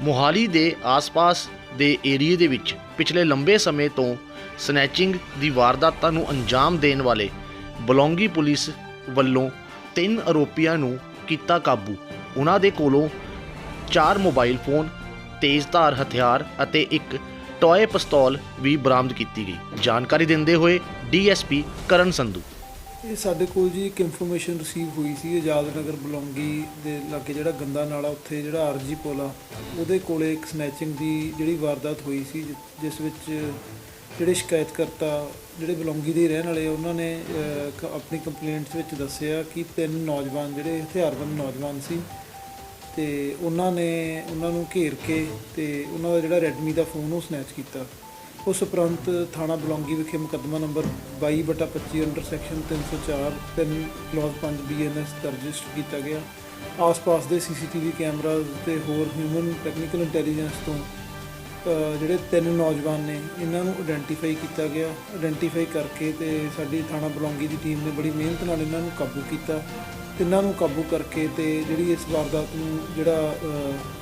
ਮੋਹਾਲੀ ਦੇ ਆਸ-ਪਾਸ ਦੇ ਏਰੀਏ ਦੇ ਵਿੱਚ ਪਿਛਲੇ ਲੰਬੇ ਸਮੇਂ ਤੋਂ ਸਨੈਚਿੰਗ ਦੀ ਵਾਰਦਾਤਾਂ ਨੂੰ ਅੰਜਾਮ ਦੇਣ ਵਾਲੇ ਬਲੌਂਗੀ ਪੁਲਿਸ ਵੱਲੋਂ ਤਿੰਨ ਆਰੋਪੀਆਂ ਨੂੰ ਕੀਤਾ ਕਾਬੂ। ਉਹਨਾਂ ਦੇ ਕੋਲੋਂ ਚਾਰ ਮੋਬਾਈਲ ਫੋਨ ਤੇਜ਼ਧਾਰ ਹਥਿਆਰ ਅਤੇ ਇੱਕ ਟੌਏ ਪਿਸਤੌਲ ਵੀ ਬਰਾਮਦ ਕੀਤੀ ਗਈ। ਜਾਣਕਾਰੀ ਦਿੰਦੇ ਹੋਏ ਡੀਐਸਪੀ ਕਰਨ ਸੰਧੂ। ਇਹ ਸਾਡੇ ਕੋਲ ਜੀ ਇੱਕ ਇਨਫੋਰਮੇਸ਼ਨ ਰਿਸੀਵ ਹੋਈ ਸੀ ਆਜ਼ਾਦ ਨਗਰ ਬਲੌਂਗੀ ਦੇ ਲਾਗੇ ਜਿਹੜਾ ਗੰਦਾ ਨਾਲਾ, ਉੱਥੇ ਜਿਹੜਾ ਆਰਜੀ ਪੁਲ ਆ ਉਹਦੇ ਕੋਲੇ ਇੱਕ ਸਨੈਚਿੰਗ ਦੀ ਜਿਹੜੀ ਵਾਰਦਾਤ ਹੋਈ ਸੀ, ਜਿ- ਜਿਸ ਵਿੱਚ ਜਿਹੜੇ ਸ਼ਿਕਾਇਤਕਰਤਾ, ਜਿਹੜੇ ਬਲੌਂਗੀ ਦੇ ਰਹਿਣ ਵਾਲੇ, ਉਹਨਾਂ ਨੇ ਆਪਣੀ ਕੰਪਲੇਂਟ ਵਿੱਚ ਦੱਸਿਆ ਕਿ ਤਿੰਨ ਨੌਜਵਾਨ ਜਿਹੜੇ ਹਥਿਆਰਬੰਦ ਨੌਜਵਾਨ ਸੀ ਤੇ ਉਹਨਾਂ ਨੇ, ਉਹਨਾਂ ਨੂੰ ਘੇਰ ਕੇ ਤੇ ਉਹਨਾਂ ਦਾ ਜਿਹੜਾ ਰੈਡਮੀ ਦਾ ਫੋਨ ਉਹ ਸਨੈਚ ਕੀਤਾ। ਉਸ ਉਪਰੰਤ ਥਾਣਾ ਬਲੌਂਗੀ ਵਿਖੇ ਮੁਕੱਦਮਾ ਨੰਬਰ 22/25 ਅੰਡਰ ਸੈਕਸ਼ਨ 304 ਤਿੰਨ ਕਲੌਜ਼ 5 ਬੀਐਨਐਸ ਦਰਜ ਰਜਿਸਟਰ ਕੀਤਾ ਗਿਆ। ਆਸ-ਪਾਸ ਦੇ ਸੀਸੀਟੀਵੀ ਕੈਮਰਾਜ਼ ਤੇ ਹੋਰ ਹਿਊਮਨ ਟੈਕਨੀਕਲ ਇੰਟੈਲੀਜੈਂਸ ਤੋਂ ਜਿਹੜੇ ਤਿੰਨ ਨੌਜਵਾਨ ਨੇ, ਇਹਨਾਂ ਨੂੰ ਆਇਡੈਂਟੀਫਾਈ ਕੀਤਾ ਗਿਆ। ਆਇਡੈਂਟੀਫਾਈ ਕਰਕੇ ਤੇ ਸਾਡੀ ਥਾਣਾ ਬਲੌਂਗੀ ਦੀ ਟੀਮ ਨੇ ਬੜੀ ਮਿਹਨਤ ਨਾਲ ਇਹਨਾਂ ਨੂੰ ਕਾਬੂ ਕੀਤਾ। ਤਿੰਨਾਂ ਨੂੰ ਕਾਬੂ ਕਰਕੇ ਤੇ ਜਿਹੜੀ ਇਸ ਵਾਰਦਾਤ ਨੂੰ ਜਿਹੜਾ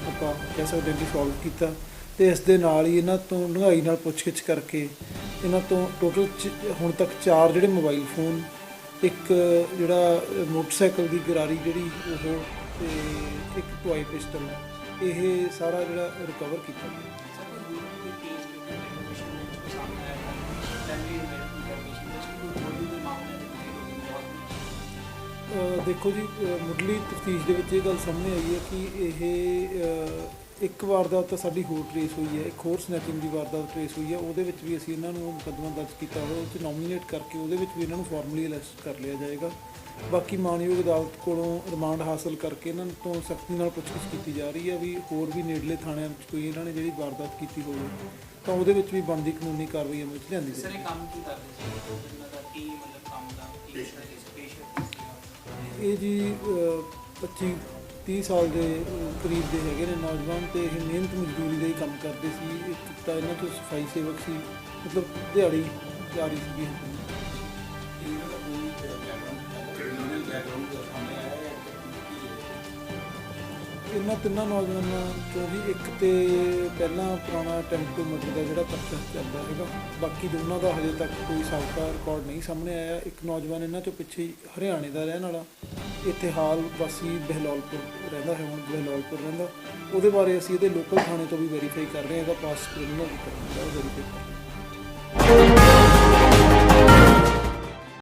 ਆਪਾਂ ਕਹਿ ਸਕਦੇ ਹਾਂ ਕਿ ਸੋਲਵ ਕੀਤਾ। ਤੇ ਇਸ ਦੇ ਨਾਲ ਹੀ ਇਹਨਾਂ ਤੋਂ ਡੂੰਘਾਈ ਨਾਲ ਪੁੱਛਗਿੱਛ ਕਰਕੇ ਇਹਨਾਂ ਤੋਂ ਟੋਟਲ ਹੁਣ ਤੱਕ ਚਾਰ ਜਿਹੜੇ ਮੋਬਾਈਲ ਫੋਨ ਇੱਕ ਜਿਹੜਾ ਮੋਟਰਸਾਈਕਲ ਦੀ ਗਰਾਰੀ ਜਿਹੜੀ ਉਹ ਤੇ ਇੱਕ ਟੋਏ ਪਿਸਟਲ ਇਹ ਸਾਰਾ ਜਿਹੜਾ ਰਿਕਵਰ ਕੀਤਾ ਗਿਆ। ਦੇਖੋ ਜੀ ਮੁੱਢਲੀ ਤਫਤੀਸ਼ ਦੇ ਵਿੱਚ ਇਹ ਗੱਲ ਸਾਹਮਣੇ ਆਈ ਹੈ ਕਿ ਇਹ ਇੱਕ ਵਾਰਦਾਤ ਤਾਂ ਸਾਡੀ ਹੋਰ ਟਰੇਸ ਹੋਈ ਹੈ ਇੱਕ ਹੋਰ ਸਨੈਚਿੰਗ ਦੀ ਵਾਰਦਾਤ ਟਰੇਸ ਹੋਈ ਹੈ ਉਹਦੇ ਵਿੱਚ ਵੀ ਅਸੀਂ ਇਹਨਾਂ ਨੂੰ ਮੁਕੱਦਮਾ ਦਰਜ ਕੀਤਾ ਹੋਇਆ ਉਹ 'ਚ ਨੋਮੀਨੇਟ ਕਰਕੇ ਉਹਦੇ ਵਿੱਚ ਵੀ ਇਹਨਾਂ ਨੂੰ ਫਾਰਮਲੀ ਅਰੈਸਟ ਕਰ ਲਿਆ ਜਾਏਗਾ। ਬਾਕੀ ਮਾਨਯੋਗ ਅਦਾਲਤ ਕੋਲੋਂ ਰਿਮਾਂਡ ਹਾਸਲ ਕਰਕੇ ਇਹਨਾਂ ਤੋਂ ਸਖਤੀ ਨਾਲ ਪੁੱਛਗਿੱਛ ਕੀਤੀ ਜਾ ਰਹੀ ਹੈ ਵੀ ਹੋਰ ਵੀ ਨੇੜਲੇ ਥਾਣਿਆਂ ਵਿੱਚ ਕੋਈ ਇਹਨਾਂ ਨੇ ਜਿਹੜੀ ਵਾਰਦਾਤ ਕੀਤੀ ਹੋਵੇ ਤਾਂ ਉਹਦੇ ਵਿੱਚ ਵੀ ਬਣਦੀ ਕਾਨੂੰਨੀ ਕਾਰਵਾਈ ਅਮਲ ਵਿੱਚ ਲਿਆਂਦੀ ਸਰ ਜਾਵੇ ਇਹ ਕੰਮ ਕੀ ਕਰਦੇ ਸੀ? ਇਹਨਾਂ ਦਾ ਕੀ ਮਤਲਬ ਕੰਮ ਦਾ ਕੀ ਸਪੇਸ਼ਲ ਇਹ ਜੀ ਅ, 25 30 ਸਾਲ ਦੇ ਕਰੀਬ ਦੇ ਹੈਗੇ ਨੇ ਨੌਜਵਾਨ ਤੇ ਇਹ ਮਿਹਨਤ ਮਜ਼ਦੂਰੀ ਦਾ ਹੀ ਕੰਮ ਕਰਦੇ ਸੀ। ਇੱਕ ਤਾਂ ਇਹਨਾਂ ਤੋਂ ਸਫ਼ਾਈ ਸੇਵਕ ਸੀ, ਮਤਲਬ ਦਿਹਾੜੀ ਜਾਰੀ ਸੀਗੀ ਇਹਨਾਂ ਤਿੰਨਾਂ ਨੌਜਵਾਨਾਂ ਤੋਂ ਵੀ ਇੱਕ ਤੇ ਪਹਿਲਾਂ ਪੁਰਾਣਾ ਟੈਂਪੂ ਮਰਡਰ ਦਾ ਜਿਹੜਾ ਪਰਚਾ ਚੱਲਦਾ ਹੈਗਾ ਬਾਕੀ ਦੋਨਾਂ ਦਾ ਹਜੇ ਤੱਕ ਕੋਈ ਸਾਬਕਾ ਰਿਕਾਰਡ ਨਹੀਂ ਸਾਹਮਣੇ ਆਇਆ। ਇੱਕ ਨੌਜਵਾਨ ਇਹਨਾਂ ਚੋਂ ਪਿੱਛੇ ਹੀ ਹਰਿਆਣੇ ਦਾ ਰਹਿਣ ਵਾਲਾ ਇੱਥੇ ਹਾਲ ਵਾਸੀ ਬਹਿਲੌਲਪੁਰ ਰਹਿੰਦਾ ਹੈ ਹੁਣ ਬਹਿਲੋਲਪੁਰ ਰਹਿੰਦਾ। ਉਹਦੇ ਬਾਰੇ ਅਸੀਂ ਇਹਦੇ ਲੋਕਲ ਥਾਣੇ ਤੋਂ ਵੀ ਵੈਰੀਫਾਈ ਕਰ ਰਹੇ ਹਾਂ, ਇਹਦਾ ਪਾਸ ਕ੍ਰਿਮੀਨਲ ਰਿਕਾਰਡ ਵੈਰੀਫਾਈ ਕਰ ਰਹੇ ਹਾਂ।